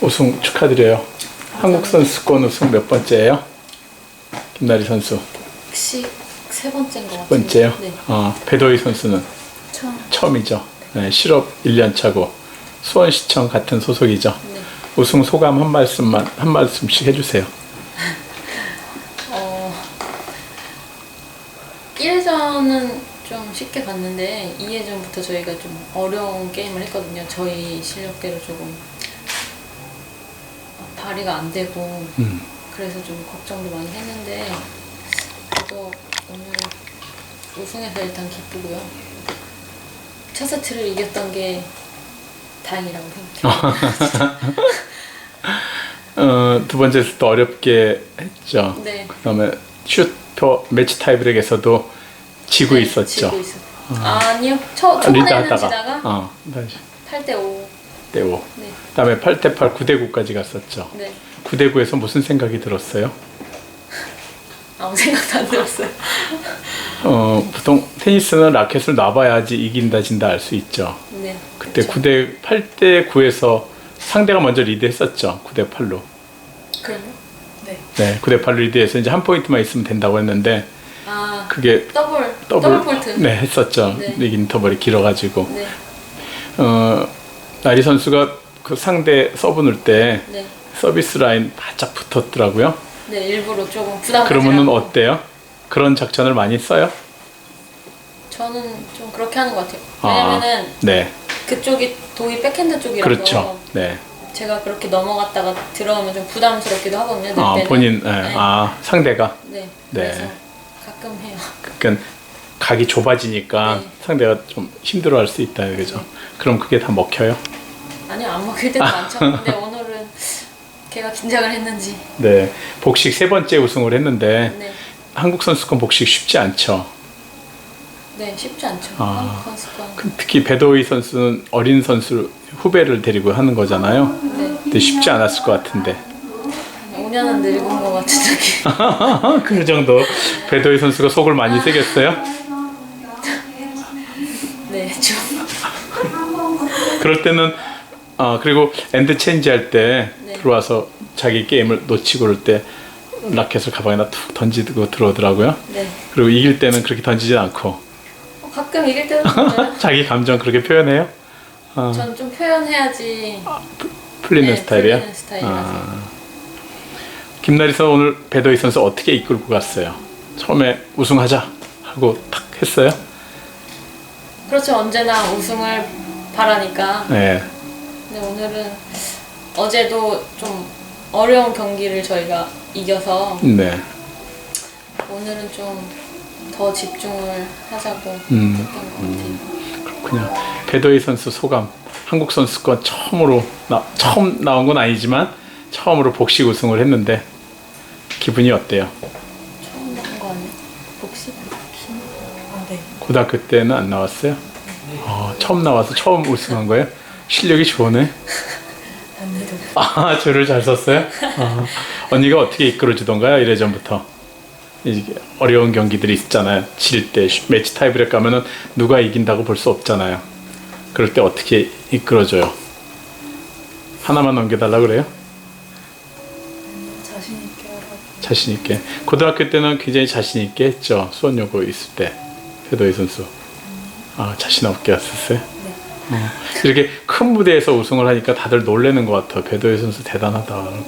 우승 축하드려요. 한국 선수권 우승 몇 번째예요? 김나리 선수 혹시 세 번째인 것 같아요. 번째요. 네. 어, 배도희 선수는 처음. 처음이죠. 네, 실업 1년 차고 수원시청 같은 소속이죠. 네. 우승 소감 한 말씀만 한 말씀씩 해주세요. 어, 1회전은 좀 쉽게 갔는데 2회전부터 저희가 좀 어려운 게임을 했거든요. 저희 실력대로 조금 발휘가 안 되고 음. 그래서 좀 걱정도 많이 했는데 그래도 오늘 우승해서 일단 기쁘고요. 첫 세트를 이겼던 게 다행이라고 생각해요. 어, 두 번째 세트 어렵게 했죠. 네. 그다음에 슈터 매치 타이브렉에서도 지고 네, 있었죠. 지고 있었... 아니요. 초, 초반에는 하다가 지다가 어, 다시 8대 5. 떼고 네. 그다음에 8대 8 9대 9까지 갔었죠. 네. 9대 9에서 무슨 생각이 들었어요? 아무 생각도 안 들었어요. 어, 보통 테니스는 라켓을 놔봐야지 이긴다 진다 알 수 있죠. 네. 그때 그쵸. 9대 8대 9에서 상대가 먼저 리드했었죠. 9대 8로. 그래요? 네. 네, 9대 8로 리드해서 이제 한 포인트만 있으면 된다고 했는데 아, 그게 더블, 더블, 더블, 폴트. 네 했었죠. 네. 네. 인터벌이 길어가지고 네. 어, 나리 선수가 그 상대 서브 넣을 때 네. 서비스 라인 바짝 붙었더라고요. 네, 일부러 조금 부담 그러면은. 어때요? 그런 작전을 많이 써요? 저는 좀 그렇게 하는 것 같아요. 아, 왜냐면은 네, 그쪽이 도이 백핸드 쪽이라서 그렇죠. 네, 제가 그렇게 넘어갔다가 들어오면 좀 부담스럽기도 하거든요. 늘아 때는. 본인, 네. 네. 아 상대가 네. 네. 그래서 가끔 해요. 그러니까 각이 좁아지니까 네. 상대가 좀 힘들어할 수 있다 그죠? 그럼 그게 다 먹혀요? 아니요, 안 먹힐 때도 많죠. 근데 오늘은 걔가 긴장을 했는지. 네, 복식 세 번째 우승을 했는데 네. 한국 선수권 복식 쉽지 않죠. 네, 쉽지 않죠. 아. 한국 선수권. 그 특히 배도희 선수는 어린 선수 후배를 데리고 하는 거잖아요. 네. 근데 쉽지 않았을 것 같은데. 5년은 늙은 것 같은 느낌. 그 정도 배도희 선수가 속을 많이 새겼어요. 네, 좀. 그럴 때는 아 그리고 엔드 체인지 할때 네. 들어와서 자기 게임을 놓치고 그럴 때 라켓을 가방에다 툭 던지고 들어오더라고요. 네. 그리고 이길 때는 그렇게 던지지 않고 어, 가끔 이길 때도 있어요. 자기 감정 그렇게 표현해요. 아, 전좀 표현해야지 풀리는 네, 스타일이야. 풀리는 스타일이라서. 아. 김나리 선수 오늘 배도희 선수 어떻게 이끌고 갔어요? 처음에 우승하자 하고 탁 했어요. 그렇죠. 언제나 우승을 바라니까. 네. 근데 오늘은 어제도 좀 어려운 경기를 저희가 이겨서 네. 오늘은 좀 더 집중을 하자고 음. 했던 것 같아요. 그냥 배도희 선수 소감. 한국 선수권 처음으로 나, 처음 나온 건 아니지만 처음으로 복식 우승을 했는데 기분이 어때요? 처음 나온 거 아니에요? 복식? 아, 네. 고등학교 때는 안 나왔어요? 아, 처음 나와서 처음 우승한 거예요? 실력이. 언니도. 아, 줄을 잘 썼어요? 아, 언니가 어떻게 이끌어주던가요? 이래전부터. 이게 어려운 경기들이 있잖아요. 질 때, 매치 타이브렉 가면은 누가 이긴다고 볼 수 없잖아요. 그럴 때 어떻게 이끌어줘요? 하나만 넘겨달라 그래요? 자신 있게 하라고. 자신 있게. 고등학교 때는 굉장히 자신 있게 했죠. 수원여고 있을 때. 배도희 선수. 아, 자신 없게 했었어요? 어, 이렇게 큰 무대에서 우승을 하니까 다들 놀래는 것 같아요. 배도희 선수 대단하다. 어,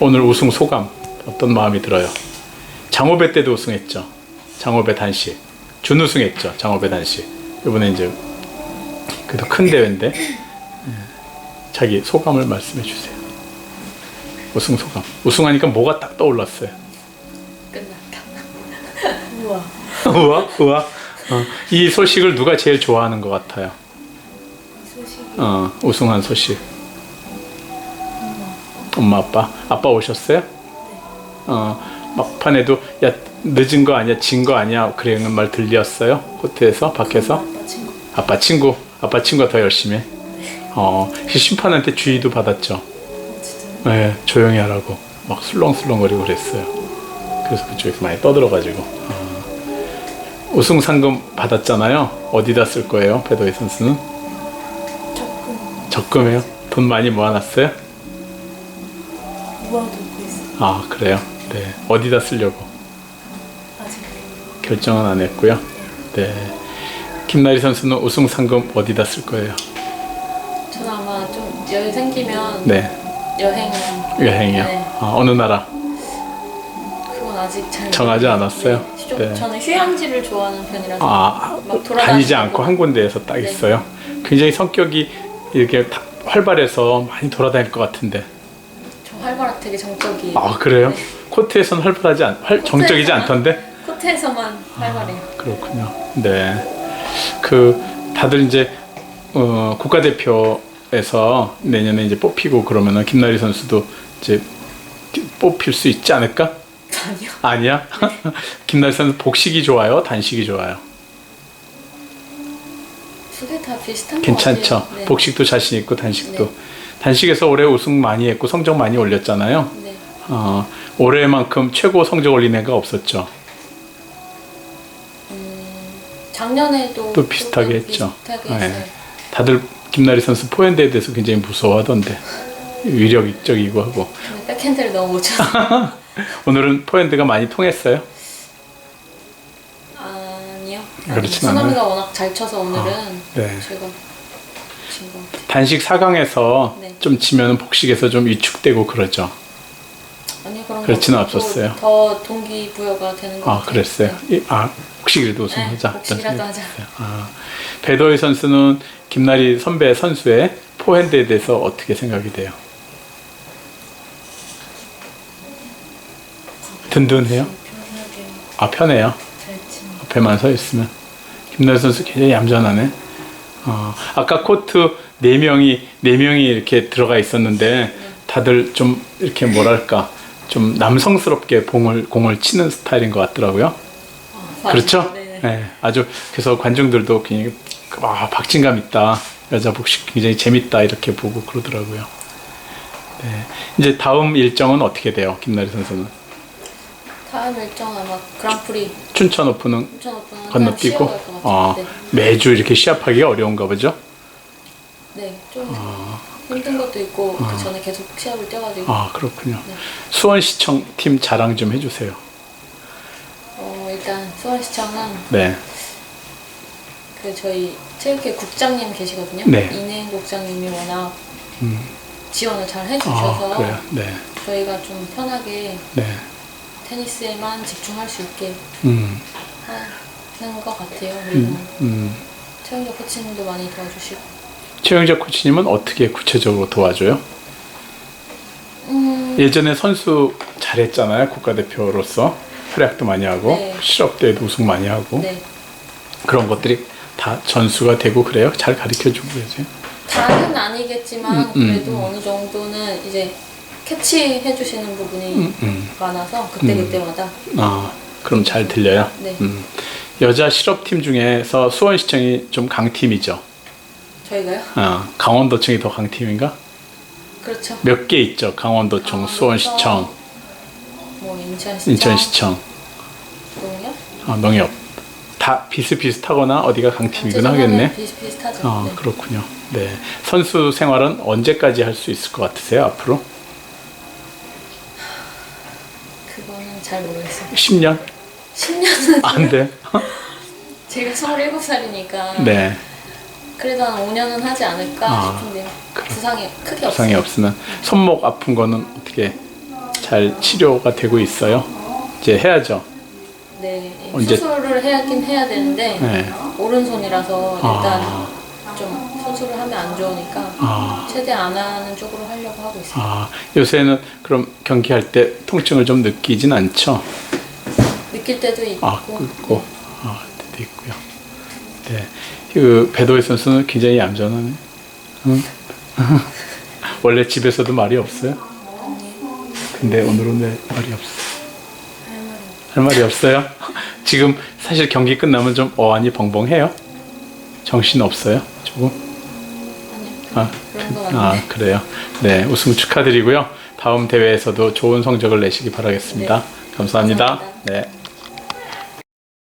오늘 우승 소감 어떤 마음이 들어요? 장호배 때도 우승했죠. 장호배 단식. 준우승했죠. 장호배 단식. 이번에 이제 그래도 큰 대회인데 예, 자기 소감을 말씀해 주세요. 우승 소감. 우승하니까 뭐가 딱 떠올랐어요. 끝났다. 우와. 우와, 우와. 어, 이 소식을 누가 제일 좋아하는 것 같아요? 어, 우승한 소식. 엄마, 아빠. 아빠 오셨어요? 어, 막판에도 야 늦은 거 아니야, 진 거 아니야 그런 말 들렸어요? 호텔에서 밖에서? 아빠 친구. 아빠 친구, 아빠 친구가 더 열심히 해. 어, 그 심판한테 주의도 받았죠. 네, 조용히 하라고 막 술렁술렁거리고 그랬어요. 그래서 그쪽에서 많이 떠들어가지고 어. 우승 상금 받았잖아요. 어디다 쓸 거예요, 배도희 선수는? 조금. 적금해요. 돈돈 많이 모아놨어요? 모아두고 있어요. 아 그래요? 네 어디다 쓰려고 아직. 결정은 안 했고요. 네 김나리 선수는 우승 상금 어디다 쓸 거예요? 저는 아마 좀 여유 생기면 네 여행 여행이요. 네. 아, 어느 나라? 그건 아직 잘 정하지. 않았어요? 네. 좀 네. 저는 휴양지를 좋아하는 편이라서 아막 돌아다니고. 다니지 않고 한 군데에서 딱 네. 있어요. 굉장히 성격이 이렇게 다- 활발해서 많이 돌아다닐 것 같은데. 저 활발하 되게 정적이. 아 그래요? 네. 코트에서는 활발하지 않, 활, 정적이지? 않던데? 코트에서만 활발해요. 그렇군요. 네. 그 다들 이제 어, 국가대표에서 내년에 이제 뽑히고 그러면은 김나리 선수도 이제 뽑힐 수 있지 않을까? 아니야? 선수 복식이 좋아요? 단식이 좋아요? 두 개 다 비슷한 것 괜찮죠? 같아요. 네. 복식도 자신 있고 단식도. 네. 단식에서 올해 우승 많이 했고 성적 많이 올렸잖아요. 네. 어, 올해만큼 최고 성적 올린 애가 없었죠. 작년에도 또 비슷하게 조금 했죠. 비슷하게 네. 했어요. 다들 김나리 선수 포핸드에 대해서 굉장히 무서워하던데 위력적이고 하고 근데 백핸드를 너무 못 쳐서 오늘은 포핸드가 많이 통했어요. 아니요. 그렇진 수남이가 않아요. 워낙 잘 쳐서 오늘은 네. 제가 진것 같아요. 단식 4강에서 네. 좀 지면은 복식에서 좀 위축되고 그러죠. 아니요 그런 그렇지는 거 없었어요. 더 동기 부여가 되는 것 아 같아요. 그랬어요. 네. 이- 아 복식이라도 우승하자. 네, 복식이라도 하자. 아, 배도희 선수는 김나리 선배 선수의 포핸드에 대해서 어떻게 생각이 돼요? 든든해요? 아 편해요. 앞에만 서 있으면 김나리 선수 굉장히 얌전하네. 어, 아까 코트 네 명이 네 명이 이렇게 들어가 있었는데 다들 좀 이렇게 뭐랄까 좀 남성스럽게 공을 공을 치는 스타일인 것 같더라고요. 아, 그렇죠? 맞아요. 네네. 네, 아주 그래서 관중들도 굉장히 와 박진감 있다. 여자 복식 굉장히 재밌다 이렇게 보고 그러더라고요. 네, 이제 다음 일정은 어떻게 돼요, 김나리 선수는? 다음 일정 아마 그랑프리 춘천 오픈은 춘천 오픈은 건너뛰고 어, 같아요. 매주 이렇게 시합하기가 어려운가 보죠? 네, 네, 좀 힘든 것도 있고 그 전에 계속 시합을 뛰어가지고 아 그렇군요. 네. 수원시청 팀 자랑 좀 해주세요. 어, 일단 수원시청은 네, 그 저희 체육회 국장님 계시거든요. 네. 이내인 국장님이 워낙 음. 지원을 잘 아 해주셔서 그래요. 네, 저희가 좀 편하게 네, 테니스에만 집중할 수 있게 음, 하는 것 같아요. 그리고 음, 음. 최영재 코치님도 많이 도와주시고 최영재 코치님은 어떻게 구체적으로 도와줘요? 음, 예전에 선수 잘했잖아요. 국가대표로서 활약도 많이 하고 네. 실업대회도 우승 많이 하고 네. 그런 것들이 다 전수가 되고 그래요. 잘 가르쳐 주고 그러지. 다는 아니겠지만 음, 음, 그래도 음. 어느 정도는 이제 캐치해 주시는 부분이 음, 음. 많아서 그때 음. 그때마다 아, 그럼 잘 들려요. 네. 음. 여자 실업팀 중에서 수원시청이 좀 강팀이죠. 저희가요? 아, 강원도청이 더 강팀인가? 그렇죠. 몇 개 있죠. 강원도청, 강원도청, 수원시청, 뭐 인천시청, 인천시청, 농협, 아, 농협 다 비슷비슷하거나 어디가 강팀이긴 제 하겠네. 비슷비슷하죠. 아 네. 그렇군요. 네 선수 생활은 언제까지 할 수 있을 것 같으세요? 앞으로 그거는 잘 모르겠어요. 10년? 10년은 안 돼. 제가 27살이니까 네 그래도 한 5년은 하지 않을까 아, 싶은데요. 그래. 부상이 크게 부상이 없어요. 없으면 손목 아픈 거는 어떻게 잘 치료가 되고 있어요? 이제 해야죠. 네, 언제- 수술을 해야긴 해야 되는데 네. 오른손이라서 일단 아. 좀 수술을 하면 안 좋으니까 아, 최대 안 하는 쪽으로 하려고 하고 있어요. 아 요새는 그럼 경기할 때 통증을 좀 느끼진 않죠? 느낄 때도 있고, 아, 있고, 아, 때도 있고요. 네, 그 배도희 선수는 굉장히 얌전하네. 응? 원래 집에서도 말이 없어요. 근데 오늘은 왜 말이 없어? 할 말이 없어요? 지금 사실 경기 끝나면 좀 어안이 벙벙해요. 정신 없어요? 조금? 아, 아. 그래요. 네, 우승 축하드리고요. 다음 대회에서도 좋은 성적을 내시기 바라겠습니다. 감사합니다. 감사합니다. 네.